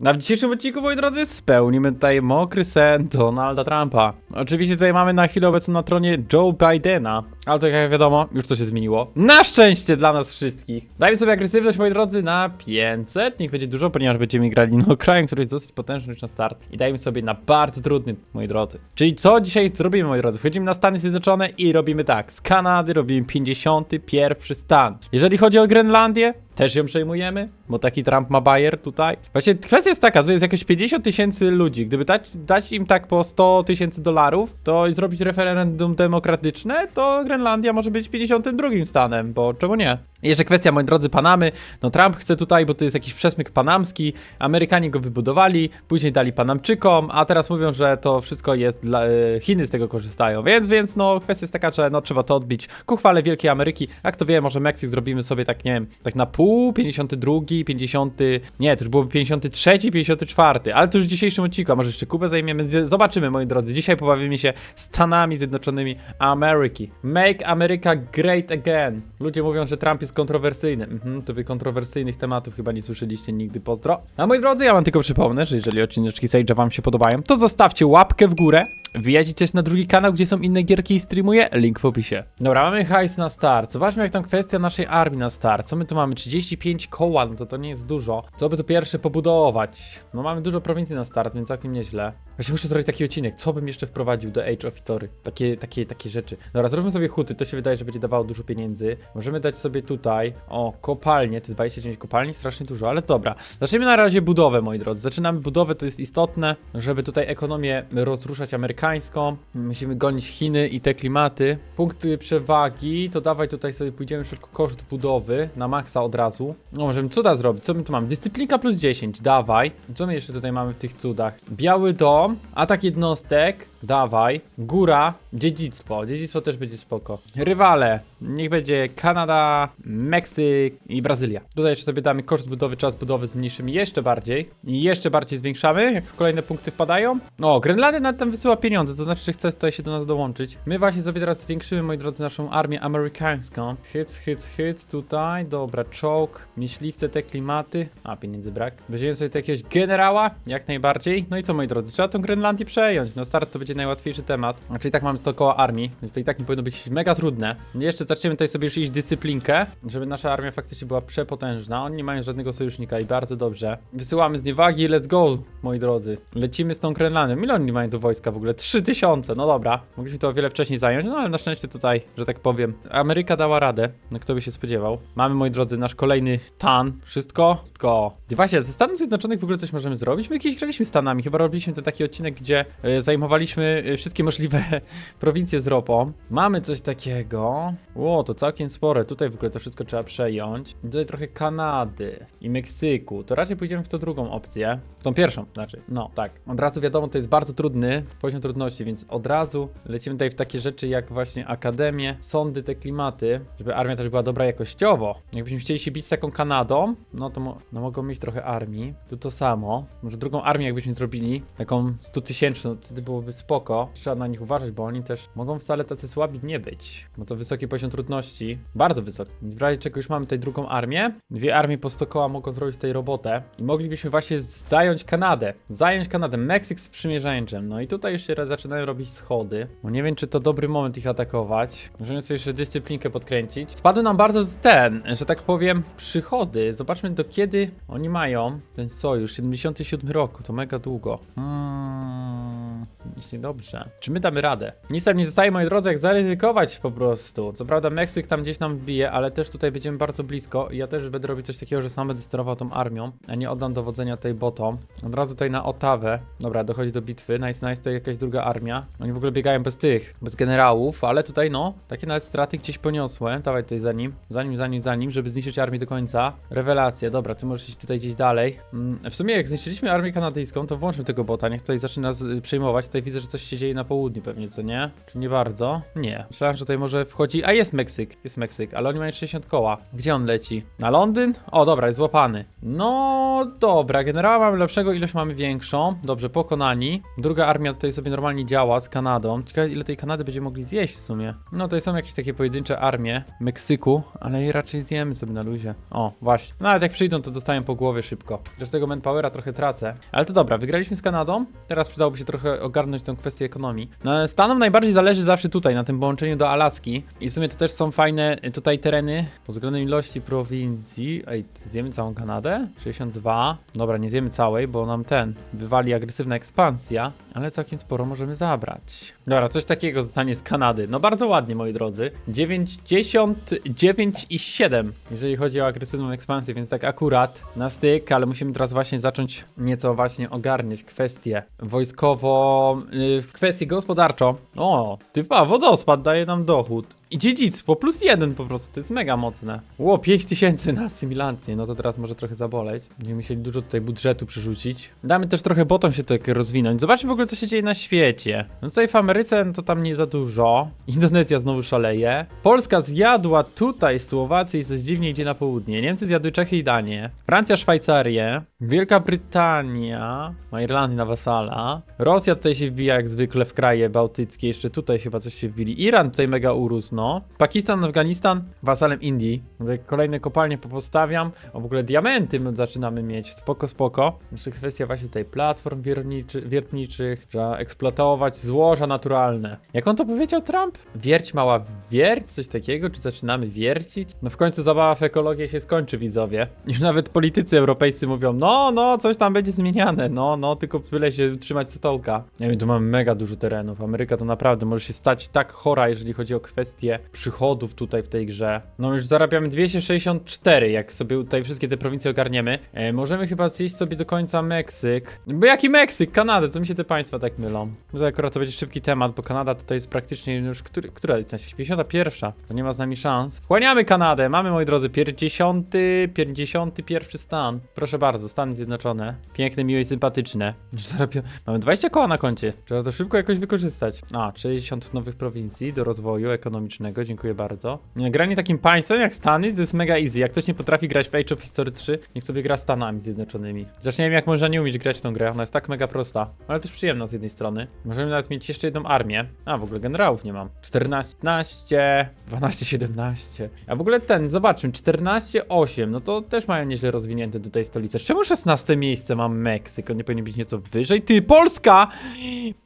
Na dzisiejszym odcinku, moi drodzy, spełnimy tutaj mokry sen Donalda Trumpa. Oczywiście tutaj mamy na chwilę obecną na tronie Joe Bidena, ale tak jak wiadomo, już to się zmieniło. Na szczęście dla nas wszystkich. Dajmy sobie agresywność, moi drodzy, na 500. Niech będzie dużo, ponieważ będziemy grali no krajem, który jest dosyć potężny już na start. I dajmy sobie na bardzo trudny, moi drodzy. Czyli co dzisiaj zrobimy, moi drodzy? Wchodzimy na Stany Zjednoczone i robimy tak. Z Kanady robimy 51 stan. Jeżeli chodzi o Grenlandię, też ją przejmujemy, bo taki Trump ma bajer tutaj. Właśnie kwestia jest taka, że jest jakieś 50 tysięcy ludzi. Gdyby dać, dać im tak po 100 tysięcy dolarów, to i zrobić referendum demokratyczne, to Grenlandia może być 52 stanem, bo czemu nie? Jeszcze kwestia, moi drodzy, Panamy. No Trump chce tutaj, bo to jest jakiś przesmyk panamski. Amerykanie go wybudowali, później dali Panamczykom, a teraz mówią, że to wszystko jest dla... e, Chiny z tego korzystają. Więc, więc no kwestia jest taka, że no trzeba to odbić ku chwale Wielkiej Ameryki. Jak to wie, może Meksyk zrobimy sobie tak, nie wiem, tak na pół, 52, 50, nie, to już byłoby 53, 54, ale to już w dzisiejszym odcinku, a może jeszcze Kubę zajmiemy. Zobaczymy, moi drodzy. Dzisiaj pobawimy się Stanami Zjednoczonymi Ameryki. Make America great again. Ludzie mówią, że Trump jest kontrowersyjny. Mhm, to wy kontrowersyjnych tematów chyba nie słyszeliście nigdy, pozdro. A moi drodzy, ja wam tylko przypomnę, że jeżeli odcineczki Sage'a wam się podobają, to zostawcie łapkę w górę. Wbijajcie też na drugi kanał, gdzie są inne gierki i streamuję. Link w opisie. Dobra, mamy hajs na start. Zobaczmy, jak tam kwestia naszej armii na start. Co my tu mamy? 35 koła, no to to nie jest dużo. Co by tu pierwsze pobudować? No mamy dużo prowincji na start, więc całkiem nieźle. Właśnie muszę zrobić taki odcinek. Co bym jeszcze wprowadził do Age of History? Takie, takie, takie rzeczy. Dobra, zrobimy sobie huty. To się wydaje, że będzie dawało dużo pieniędzy. Możemy dać sobie tutaj, o, kopalnie. Jest 29 kopalni, strasznie dużo, ale dobra. Zacznijmy na razie budowę, moi drodzy. Zaczynamy budowę, to jest istotne, żeby tutaj ekonomię rozruszać amerykańską. Musimy gonić Chiny i te klimaty. Punkty przewagi, to dawaj tutaj sobie pójdziemy szybko koszt budowy na maksa od razu. No, możemy cuda zrobić. Co my tu mamy? Dyscyplinka plus 10, dawaj. Co my jeszcze tutaj mamy w tych cudach? Biały dom, atak jednostek, dawaj. Góra, dziedzictwo. Dziedzictwo też będzie spoko. Rywale, niech będzie Kanada, Meksyk i Brazylia. Tutaj jeszcze sobie damy koszt budowy, czas budowy zmniejszymy jeszcze bardziej. I jeszcze bardziej zwiększamy, jak kolejne punkty wpadają. No, Grenlandia nad tym wysyła pieniądze, to znaczy, że chce tutaj się do nas dołączyć. My właśnie sobie teraz zwiększymy, moi drodzy, naszą armię amerykańską. Hyc, hyc, hyc, tutaj, dobra, czołg, myśliwce, te klimaty. A, pieniędzy brak. Weźmiemy sobie tu jakiegoś generała, jak najbardziej. No i co, moi drodzy, trzeba tą Grenlandię przejąć. Na start to będzie najłatwiejszy temat. Czyli tak mamy 100 koła armii, więc to i tak nie powinno być mega trudne. Jeszcze zaczniemy tutaj sobie już iść dyscyplinkę, żeby nasza armia faktycznie była przepotężna. Oni nie mają żadnego sojusznika i bardzo dobrze. Wysyłamy zniewagi, let's go, moi drodzy. Lecimy z tą Grenlandią. Ile oni mają do wojska w ogóle? 3000, no dobra. Mogliśmy to o wiele wcześniej zająć, no ale na szczęście tutaj, że tak powiem, Ameryka dała radę. No kto by się spodziewał. Mamy, moi drodzy, nasz kolejny tan. Wszystko? Wszystko. I właśnie, ze Stanów Zjednoczonych w ogóle coś możemy zrobić? My kiedyś graliśmy Stanami, chyba robiliśmy ten taki odcinek, gdzie e, zajmowaliśmy e, wszystkie możliwe prowincje z ropą. Mamy coś takiego. Ło, to całkiem spore. Tutaj w ogóle to wszystko trzeba przejąć. Tutaj trochę Kanady i Meksyku. To raczej pójdziemy w tą drugą opcję. W tą pierwszą, znaczy. No, tak. Od razu wiadomo, to jest bardzo trudny poziom trudności, więc od razu lecimy tutaj w takie rzeczy jak właśnie akademie, sądy, te klimaty, żeby armia też była dobra jakościowo. Jakbyśmy chcieli się bić z taką Kanadą, no to mo no mogą mieć trochę armii. Tu to samo. Może drugą armię jakbyśmy zrobili, taką 100 tysięczną, wtedy byłoby spoko. Trzeba na nich uważać, bo oni też mogą wcale tacy słabi nie być. Bo to wysoki poziom trudności. Bardzo wysoki. Więc w razie czego już mamy tutaj drugą armię. Dwie armie po 100 koła mogą zrobić tutaj robotę. I moglibyśmy właśnie zająć Kanadę. Zająć Kanadę. Meksyk z przymierzeńczem. No i tutaj już się zaczynają robić schody. Bo nie wiem, czy to dobry moment ich atakować. Możemy sobie jeszcze dyscyplinkę podkręcić. Spadły nam bardzo ten, że tak powiem, przychody. Zobaczmy do kiedy oni mają ten sojusz. 77 roku. To mega długo. Hmm, nic niedobrze. Czy my damy radę? Nic tam nie zostaje, moi drodzy, jak zaryzykować po prostu. Co prawda Meksyk tam gdzieś nam wbije, ale też tutaj będziemy bardzo blisko ja też będę robić coś takiego, że sam będę sterował tą armią, a nie oddam dowodzenia tej botom. Od razu tutaj na Otawę. Dobra, dochodzi do bitwy. Nice, nice, to jakaś druga armia. Oni w ogóle biegają bez tych, bez generałów, ale tutaj no, takie nawet straty gdzieś poniosłem. Dawaj tutaj za nim, za nim, za nim, za nim, żeby zniszczyć armię do końca. Rewelacja, dobra, ty możesz iść tutaj gdzieś dalej. Mm, w sumie jak zniszczyliśmy armię kanadyjską, to włączmy tego bota, niech tutaj zaczyna przejmować. Tutaj widzę, że coś się dzieje na południu pewnie, co nie? Czy nie bardzo? Nie. Myślałem, że tutaj może wchodzi... A, jest Meksyk, jest Meksyk, ale oni mają 60 koła. Gdzie on leci? Na Londyn? O, dobra, jest złapany. No, dobra, generała mamy lepszego, ilość mamy większą. Dobrze, pokonani. Druga armia tutaj sobie normalnie działa z Kanadą. Ciekawe, ile tej Kanady będziemy mogli zjeść w sumie. No, tutaj są jakieś takie pojedyncze armie Meksyku, ale je raczej zjemy sobie na luzie. O, właśnie. No, ale jak przyjdą, to dostają po głowie szybko. Też tego manpowera trochę tracę. Ale to dobra, wygraliśmy z Kanadą. Teraz przydałoby się trochę ogarnąć tę kwestię ekonomii. No, Stanom najbardziej zależy zawsze tutaj, na tym połączeniu do Alaski. I w sumie to też są fajne y, tutaj tereny pod względem ilości prowincji. Ej, zjemy całą Kanadę? 62. Dobra, nie zjemy całej, bo nam ten wywali agresywna ekspansja, ale całkiem sporo możemy zabrać. Dobra, coś takiego zostanie z Kanady. No bardzo ładnie, moi drodzy. 99 i 7, jeżeli chodzi o agresywną ekspansję, więc tak akurat na styk, ale musimy teraz właśnie zacząć nieco właśnie ogarniać kwestię wojskowo, yy, kwestię gospodarczą. O, typa, wodospad daje nam dochód. I dziedzictwo plus jeden po prostu, to jest mega mocne. Ło, 5000 na asymilację, no to teraz może trochę zaboleć. Będziemy musieli dużo tutaj budżetu przerzucić. Damy też trochę botom się tutaj rozwinąć. Zobaczmy w ogóle co się dzieje na świecie. No tutaj w Ameryce no to tam nie za dużo. Indonezja znowu szaleje. Polska zjadła tutaj Słowację i coś dziwnie idzie na południe. Niemcy zjadły Czechy i Danię. Francja, Szwajcarię. Wielka Brytania ma Irlandię na wasala. Rosja tutaj się wbija jak zwykle w kraje bałtyckie. Jeszcze tutaj chyba coś się wbili. Iran tutaj mega urósł, no. Pakistan, Afganistan, wasalem Indii. Kolejne kopalnie popostawiam. O, w ogóle diamenty my zaczynamy mieć. Spoko, spoko. Jeszcze kwestia właśnie tutaj platform wierniczy, wiertniczych. Trzeba eksploatować złoża naturalne. Jak on to powiedział, Trump? Wierć mała wierć? Coś takiego? Czy zaczynamy wiercić? No w końcu zabawa w ekologię się skończy, widzowie. Już nawet politycy europejscy mówią, no, no, coś tam będzie zmieniane. No, no, tylko byle się trzymać stołka. Nie wiem, tu mamy mega dużo terenów. Ameryka to naprawdę może się stać tak chora, jeżeli chodzi o kwestie przychodów tutaj w tej grze. No już zarabiamy 264, jak sobie tutaj wszystkie te prowincje ogarniemy. E, możemy chyba zjeść sobie do końca Meksyk. Bo jaki Meksyk? Kanadę, to mi się te państwa tak mylą. No akurat to będzie szybki temat, bo Kanada tutaj jest praktycznie już, który, która świecie? 51. To nie ma z nami szans. Wchłaniamy Kanadę, mamy moi drodzy 50, 51 stan. Proszę bardzo, Stany Zjednoczone. Piękne, miłe i sympatyczne. Mamy 20 koła na koncie. Trzeba to szybko jakoś wykorzystać. A, 60 nowych prowincji do rozwoju ekonomicznego, dziękuję bardzo. Nie, Granie takim państwem jak Stany to jest mega easy. Jak ktoś nie potrafi grać w Age of History 3, niech sobie gra Stanami Zjednoczonymi. Wiem jak można nie umieć grać w tą grę, ona jest tak mega prosta, ale też przyjemna z jednej strony. Możemy nawet mieć jeszcze jedną armię. A, w ogóle generałów nie mam. 14, 12, 17. A w ogóle ten, zobaczmy, 14, 8, no to też mają nieźle rozwinięte tutaj stolice. Czemu 16 miejsce ma Meksyk? On nie powinien być nieco wyżej? Ty, Polska!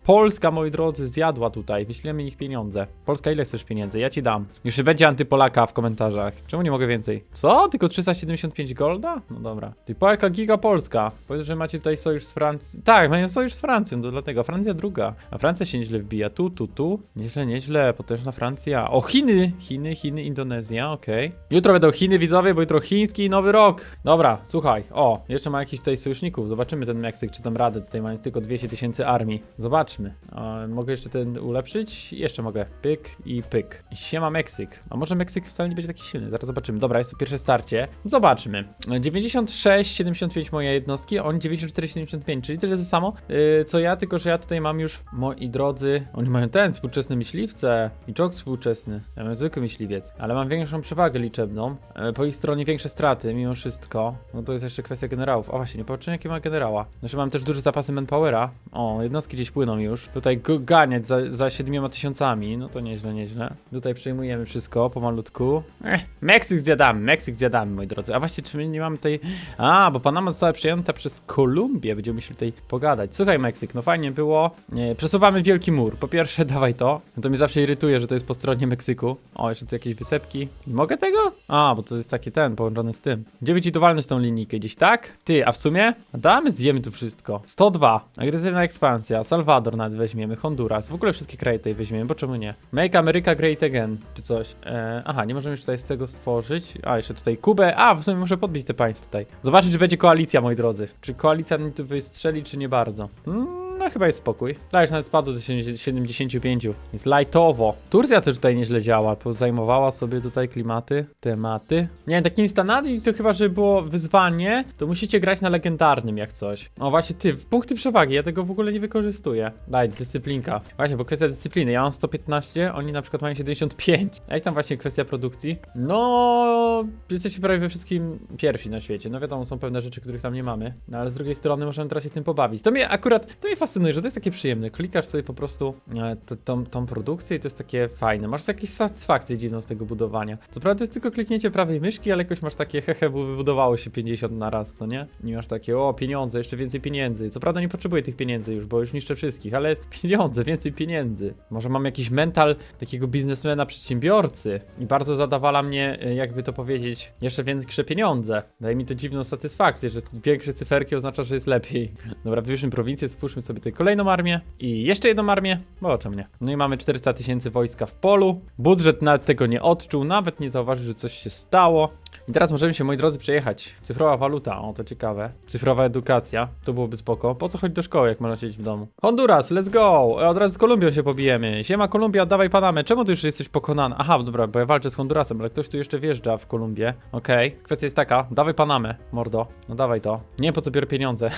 Polska, moi drodzy, zjadła tutaj. Wyślemy ich pieniądze. Polska, ile chcesz pieniędzy? Ja ci dam. Już będzie antypolaka w komentarzach. Czemu nie mogę więcej? Co? Tylko 375 golda? No dobra. Ty, po jaka giga Polska? Powiedz, że macie tutaj sojusz z Francją. Tak, mają sojusz z Francją, to dlatego. Francja druga. A Francja się nieźle wbija. Tu, tu, tu. Nieźle, nieźle. Potężna Francja. O, Chiny! Chiny, Chiny, Indonezja, okej. Jutro będą Chiny, widzowie, bo jutro chiński i nowy rok. Dobra, słuchaj. O, jeszcze ma jakiś tutaj sojuszników. Zobaczymy ten Meksyk, czy tam radę. Tutaj mając tylko 200 tysięcy armii. Zobaczmy. A, mogę jeszcze ten ulepszyć? Jeszcze mogę. Pyk i pyk. Siema Meksyk. A może Meksyk wcale nie będzie taki silny? Zaraz zobaczymy. Dobra, jest tu pierwsze starcie. Zobaczmy. 96, 75 moje jednostki, a oni 94, 75, czyli tyle samo yy, co ja, tylko że ja tutaj mam już, moi drodzy, oni mają ten, współczesne myśliwce i czołg współczesny. Ja mam zwykły myśliwiec, ale mam większą przewagę liczebną. E, po ich stronie większe straty, mimo wszystko. No to jest jeszcze kwestia generałów. O właśnie, nie patrzę jakie ma generała. Znaczy mam też duże zapasy manpowera. O, jednostki gdzieś płyną już. Tutaj ganiać za, za 7 tysiącami, no to nieźle, nieźle. Tutaj przejmujemy wszystko pomalutku. Ech, Meksyk zjadamy, Meksyk zjadamy, moi drodzy. A właśnie, czy my nie mamy tutaj... A, bo Panama została przejęta przez Kolumbię. Będziemy musieli tutaj pogadać. Słuchaj, Meksyk, no fajnie było. Nie, przesuwamy wielki mur. Po pierwsze, dawaj to. No to mnie zawsze irytuje, że to jest po stronie Meksyku. O, jeszcze tu jakieś wysepki. Mogę tego? A, bo to jest taki ten, połączony z tym. Gdzie by ci dowalność tą linijkę? Gdzieś tak? Ty, a w sumie? Damy, zjemy tu wszystko. 102. Agresywna ekspansja. Salwador nawet weźmiemy. Honduras. W ogóle wszystkie kraje tutaj weźmiemy, bo czemu nie? Make America Great Again, czy coś. E, aha, nie możemy już tutaj z tego stworzyć. A, jeszcze tutaj Kubę. A, w sumie muszę podbić te państwa tutaj. Zobaczyć, czy będzie koalicja, moi drodzy. Czy koalicja mi tu wystrzeli, czy nie bardzo. Mm, no chyba jest spokój. Dajesz nawet spadł do 75. Jest lightowo. Turcja też tutaj nieźle działa, zajmowała sobie tutaj klimaty, tematy. Nie wiem, takim standardem to chyba, żeby było wyzwanie, to musicie grać na legendarnym jak coś. O właśnie ty, punkty przewagi, ja tego w ogóle nie wykorzystuję. Daj, dyscyplinka. Właśnie, bo kwestia dyscypliny, ja mam 115, oni na przykład mają 75. A jak tam właśnie kwestia produkcji? No, jesteście prawie we wszystkim pierwsi na świecie. No wiadomo, są pewne rzeczy, których tam nie mamy, no ale z drugiej strony możemy teraz się tym pobawić. To mnie akurat, to mnie fascynuje, że to jest takie przyjemne. Klikasz sobie po prostu e, tą, tą produkcję i to jest takie fajne. Masz jakąś satysfakcję dziwną z tego budowania. Co prawda jest tylko kliknięcie prawej myszki, ale jakoś masz takie hehe, bo wybudowało się 50 na raz, co nie? Nie masz takie, o pieniądze, jeszcze więcej pieniędzy. Co prawda nie potrzebuję tych pieniędzy już, bo już niszczę wszystkich, ale pieniądze, więcej pieniędzy. Może mam jakiś mental takiego biznesmena, przedsiębiorcy i bardzo zadawala mnie, e, jakby to powiedzieć, jeszcze większe pieniądze. Daje mi to dziwną satysfakcję, że większe cyferki oznacza, że jest lepiej. Dobra, wybierzmy prowincję, spójrzmy sobie tutaj kolejną armię i jeszcze jedną armię, bo o czym nie. No i mamy 400 tysięcy wojska w polu. Budżet nawet tego nie odczuł, nawet nie zauważył, że coś się stało. I teraz możemy się, moi drodzy, przejechać. Cyfrowa waluta, o to ciekawe. Cyfrowa edukacja, to byłoby spoko. Po co chodzić do szkoły, jak można siedzieć w domu? Honduras, let's go! E, Od razu z Kolumbią się pobijemy. Siema Kolumbia, oddawaj Panamę. Czemu ty już jesteś pokonany? Aha, dobra, bo ja walczę z Hondurasem, ale ktoś tu jeszcze wjeżdża w Kolumbię. Okej, kwestia jest taka, dawaj Panamę, mordo. No dawaj to. Nie wiem po co biorę pieniądze,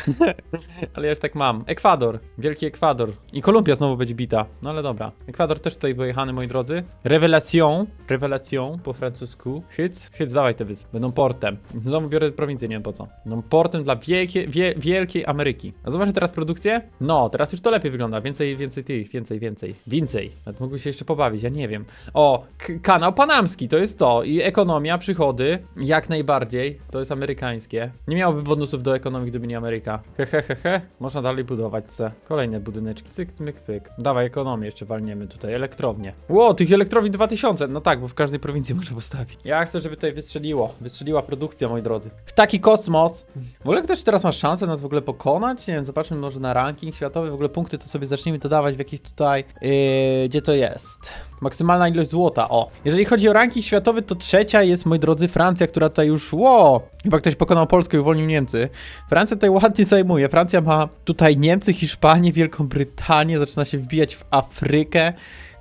ale ja już tak mam. Ekwador, wielki Ekwador. I Kolumbia znowu będzie bita. No ale dobra. Ekwador też tutaj wyjechany, moi drodzy. Revelation, revelation po francusku. Hyc, hyc, dawaj wyspy. Będą portem. Znowu biorę prowincję, nie wiem po co. Będą portem dla wielkie, wie, wielkiej Ameryki. A zobaczcie teraz produkcję? No, teraz już to lepiej wygląda. Więcej, więcej tych, więcej, więcej. Więcej. Nawet mógłby się jeszcze pobawić, ja nie wiem. O, kanał panamski, to jest to. I ekonomia, przychody, jak najbardziej. To jest amerykańskie. Nie miałoby bonusów do ekonomii, gdyby nie Ameryka. He, he, he, he. Można dalej budować C. Kolejne budyneczki. Cyk, cyk, pyk. Dawaj, ekonomię jeszcze walniemy tutaj. Elektrownie. Ło, tych elektrowni 2000. No tak, bo w każdej prowincji można postawić. Ja chcę, żeby tutaj wystrzeliło. Wystrzeliła produkcja, moi drodzy. W taki kosmos. W ogóle ktoś teraz ma szansę nas w ogóle pokonać? Nie wiem, zobaczmy może na ranking światowy. W ogóle punkty to sobie zacznijmy dodawać w jakiś tutaj... Yy, gdzie to jest? Maksymalna ilość złota, o. Jeżeli chodzi o ranking światowy, to trzecia jest, moi drodzy, Francja, która tutaj już, ło, chyba ktoś pokonał Polskę i uwolnił Niemcy. Francja tutaj ładnie zajmuje. Francja ma tutaj Niemcy, Hiszpanię, Wielką Brytanię, zaczyna się wbijać w Afrykę.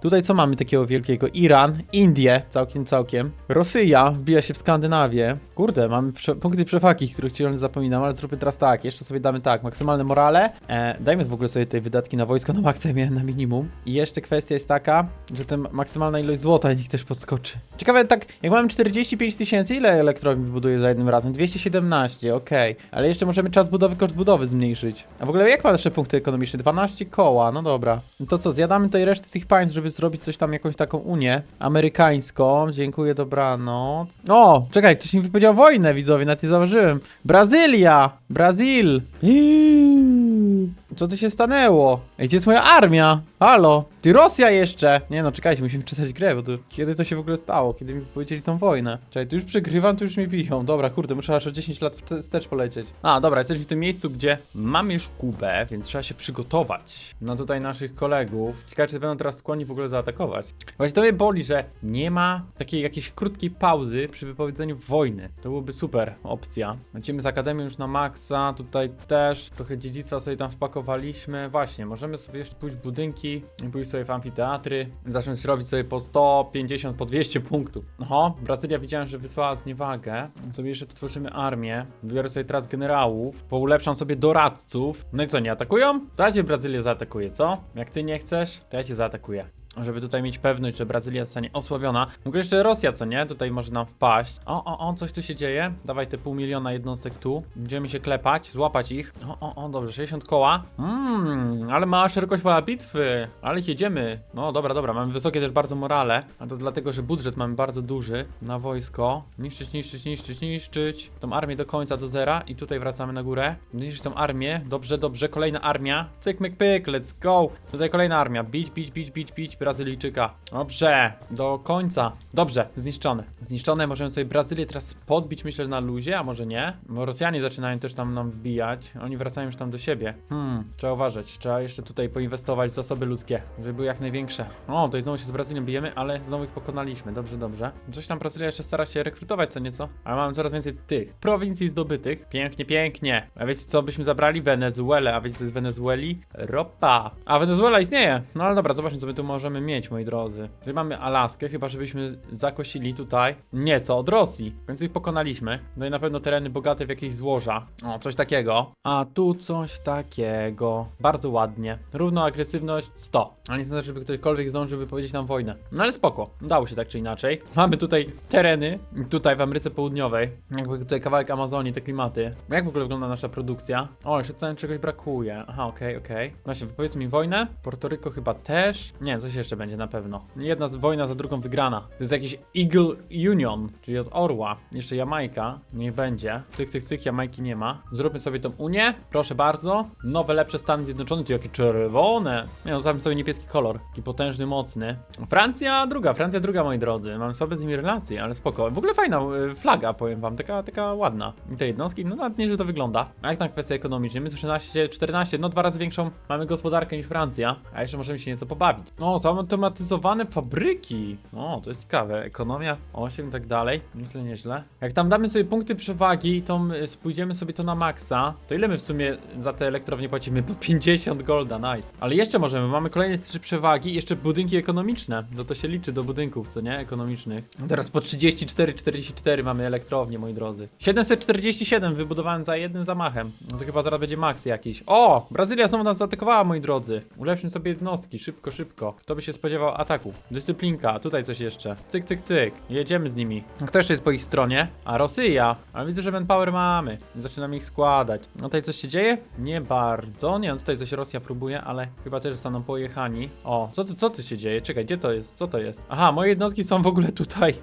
Tutaj co mamy takiego wielkiego? Iran, Indie, całkiem, całkiem. Rosja wbija się w Skandynawię. Kurde, mamy prze punkty przewagi, których ciągle zapominam, ale zróbmy teraz tak. Jeszcze sobie damy tak, maksymalne morale. E, dajmy w ogóle sobie tutaj wydatki na wojsko na maksimum, na minimum. I jeszcze kwestia jest taka, że ten maksymalna ilość złota niech też podskoczy. Ciekawe, tak, jak mamy 45 tysięcy, ile elektrowni wybuduję za jednym razem? 217, okej. Ale jeszcze możemy czas budowy, koszt budowy zmniejszyć. A w ogóle jak ma nasze punkty ekonomiczne? 12 koła, no dobra. No to co, zjadamy tutaj resztę tych państw, żeby zrobić coś tam, jakąś taką unię amerykańską. Dziękuję, dobranoc. O, czekaj, ktoś mi wypowiedział wojnę, widzowie, na nie zauważyłem. Brazylia! Brazil! Iiii. Co tu się stanęło? Ej, gdzie jest moja armia? Halo? Ty Rosja jeszcze! Nie no, czekajcie, musimy czytać grę, bo to... Kiedy to się w ogóle stało? Kiedy mi wypowiedzieli tą wojnę? Czekaj, tu już przegrywam, tu już mnie biją. Dobra, kurde, muszę aż o 10 lat wste- wstecz polecieć. A, dobra, jesteśmy w tym miejscu, gdzie mamy już Kubę, więc trzeba się przygotować na tutaj naszych kolegów. Ciekawe, czy będą teraz skłonni w ogóle zaatakować. Właśnie to mnie boli, że nie ma takiej jakiejś krótkiej pauzy przy wypowiedzeniu wojny. To byłoby super opcja. Lecimy z Akademią już na maksa, tutaj też trochę dziedzictwa sobie tam wpakowaliśmy. Właśnie, możemy sobie jeszcze pójść w budynki pójść sobie w amfiteatry, zacząć robić sobie po 150, po 200 punktów. Oho, Brazylia widziałem, że wysłała zniewagę. Sobie jeszcze tworzymy armię. Wybiorę sobie teraz generałów, poulepszam sobie doradców. No i co, nie atakują? To ja cię zaatakuje, co? Jak ty nie chcesz, to ja cię zaatakuję. Żeby tutaj mieć pewność, że Brazylia zostanie osłabiona. Ogóle jeszcze Rosja, co nie? Tutaj może nam wpaść. O, o, o, coś tu się dzieje. Dawaj te pół miliona jednostek tu. Będziemy się klepać, złapać ich. O, o, o, dobrze, 60 koła. Mmm, ale mała szerokość pola bitwy. Ale jedziemy. No, dobra, dobra, mamy wysokie też bardzo morale. A to dlatego, że budżet mamy bardzo duży na wojsko. Niszczyć, niszczyć, niszczyć, niszczyć. Tą armię do końca, do zera. I tutaj wracamy na górę. Niszczyć tą armię. Dobrze, dobrze. Kolejna armia. Cyk, myk, pyk, let's go. Tutaj kolejna armia. Bić, bić, bić, bić, bić, Brazylijczyka. Dobrze, do końca. Dobrze, zniszczone. Zniszczone, możemy sobie Brazylię teraz podbić, myślę, na luzie, a może nie? Bo Rosjanie zaczynają też tam nam wbijać. Oni wracają już tam do siebie. Hmm, trzeba uważać. Trzeba jeszcze tutaj poinwestować w zasoby ludzkie, żeby były jak największe. O, to znowu się z Brazylią bijemy, ale znowu ich pokonaliśmy. Dobrze, dobrze. Coś tam Brazylia jeszcze stara się rekrutować co nieco, ale mamy coraz więcej tych prowincji zdobytych. Pięknie, pięknie. A wiecie co byśmy zabrali? Wenezuelę. A wiecie co jest z Wenezueli? Ropa. A Wenezuela istnieje. No ale dobra, zobaczmy co my tu możemy mieć, moi drodzy. Tutaj mamy Alaskę, chyba żebyśmy zakosili tutaj nieco od Rosji. W końcu ich pokonaliśmy. No i na pewno tereny bogate w jakieś złoża. O, coś takiego. A tu coś takiego. Bardzo ładnie. Równo agresywność 100. A nie sądzę, żeby ktokolwiek zdążył wypowiedzieć nam wojnę. No ale spoko. Udało się tak czy inaczej. Mamy tutaj tereny, tutaj w Ameryce Południowej. Jakby tutaj kawałek Amazonii, te klimaty. Jak w ogóle wygląda nasza produkcja? O, jeszcze tutaj czegoś brakuje. Aha, okej, okej. Właśnie, wypowiedz mi wojnę. Portoryko chyba też. Nie, coś jeszcze będzie na pewno. Jedna z wojna za drugą wygrana. To jest jakiś Eagle Union, czyli od Orła. Jeszcze Jamajka. Niech będzie. Cyk, cyk, cyk, Jamajki nie ma. Zróbmy sobie tą Unię. Proszę bardzo. Nowe, lepsze Stany Zjednoczone. To jakie czerwone. Nie no, sobie niebieski kolor. Taki potężny, mocny. Francja druga, Francja druga, moi drodzy. Mam sobie z nimi relacje, ale spoko. W ogóle fajna y, flaga, powiem wam. Taka, taka ładna. I te jednostki, no nawet nieźle to wygląda. A jak tam kwestia ekonomiczna? My 13, 14, no dwa razy większą mamy gospodarkę niż Francja. A jeszcze możemy się nieco pobawić. O, zautomatyzowane fabryki. O, to jest ciekawe. Ekonomia 8 i tak dalej. Nieźle, nieźle. Jak tam damy sobie punkty przewagi i tą spójdziemy sobie to na maksa, to ile my w sumie za te elektrownie płacimy? Po 50 golda, nice. Ale jeszcze możemy, mamy kolejne trzy przewagi jeszcze budynki ekonomiczne. No to się liczy do budynków, co nie? Ekonomicznych. Teraz po 34, 44 mamy elektrownie, moi drodzy. 747 wybudowałem za jednym zamachem. No to chyba zaraz będzie maks jakiś. O! Brazylia znowu nas zaatakowała, moi drodzy. Ulepszmy sobie jednostki, szybko, szybko. Kto by się spodziewał ataków? Dyscyplinka, tutaj coś jeszcze. Cyk, cyk, cyk. Jedziemy z nimi. Kto jeszcze jest po ich stronie? A Rosja. A widzę, że manpower mamy. Zaczynamy ich składać. No tutaj coś się dzieje? Nie bardzo. Nie, no tutaj coś Rosja próbuje, ale chyba też zostaną pojechani. O, co tu, co tu się dzieje? Czekaj, gdzie to jest? Co to jest? Aha, moje jednostki są w ogóle tutaj.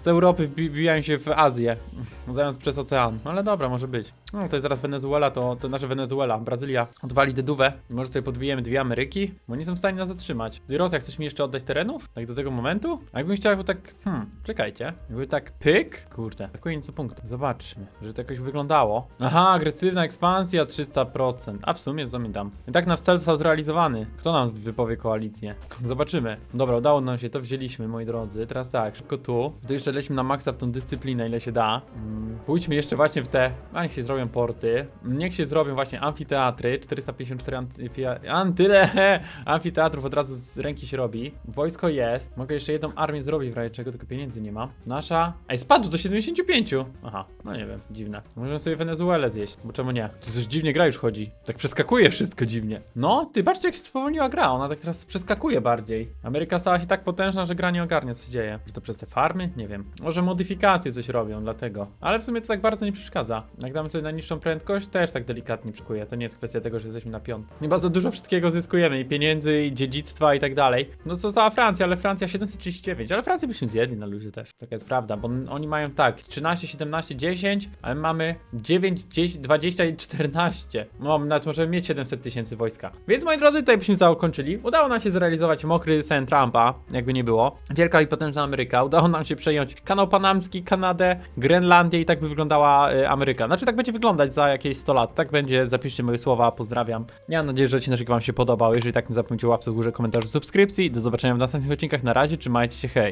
Z Europy wbi- wbijają się w Azję. Zamiast przez ocean. No ale dobra, może być. No to jest zaraz Wenezuela, to, to nasza Wenezuela. Brazylia odwali dedówę. Może sobie podbijemy dwie Ameryki? Bo nie są w stanie nas zatrzymać. I Rosja, chcesz mi jeszcze oddać terenów? Tak do tego momentu? A jakbym chciał jakby tak... Hmm, czekajcie. Jakby tak pyk? Kurde, brakuje nieco punktów. Zobaczmy, że to jakoś wyglądało. Aha, agresywna ekspansja 300%. A w sumie co mi dam? I tak nasz cel został zrealizowany. Kto nam wypowie koalicję? Zobaczymy. Dobra, udało nam się, to wzięliśmy, moi drodzy. Teraz tak, szybko tu. To jeszcze lećmy na maksa w tą dyscyplinę, ile się da. Mm, Pójdźmy jeszcze właśnie w te... A niech się zrobią porty. Niech się zrobią właśnie amfiteatry. 454 anty... an- tyle amfiteatrów od razu z ręki robi. Wojsko jest. Mogę jeszcze jedną armię zrobić w razie czego, tylko pieniędzy nie mam. Nasza... Ej, spadł do 75! Aha, no nie wiem, dziwne. Możemy sobie Wenezuelę zjeść, bo czemu nie? To coś dziwnie gra już chodzi. Tak przeskakuje wszystko dziwnie. No, ty patrzcie jak się spowolniła gra, ona tak teraz przeskakuje bardziej. Ameryka stała się tak potężna, że gra nie ogarnia co się dzieje. Czy to przez te farmy? Nie wiem. Może modyfikacje coś robią, dlatego. Ale w sumie to tak bardzo nie przeszkadza. Jak damy sobie na niższą prędkość, też tak delikatnie przekuje. To nie jest kwestia tego, że jesteśmy na piątym. Nie bardzo dużo wszystkiego zyskujemy, i pieniędzy, i dziedzictwa, i tak dalej. No co cała Francja, ale Francja 739, ale Francję byśmy zjedli na luzie też. Taka jest prawda, bo oni mają tak 13, 17, 10, ale mamy 9, 10, 20 i 14. No, nawet możemy mieć 700 tysięcy wojska. Więc moi drodzy, tutaj byśmy zakończyli. Udało nam się zrealizować mokry sen Trumpa, jakby nie było. Wielka i potężna Ameryka. Udało nam się przejąć kanał Panamski, Kanadę, Grenlandię i tak by wyglądała y, Ameryka. Znaczy tak będzie wyglądać za jakieś 100 lat. Tak będzie, zapiszcie moje słowa, pozdrawiam. Ja mam nadzieję, że odcinek wam się podobał. Jeżeli tak, nie zapomnijcie łapce w górze, komentarzu, subskrypcji. Do zobaczenia w następnych odcinkach. Na razie, trzymajcie się, hej.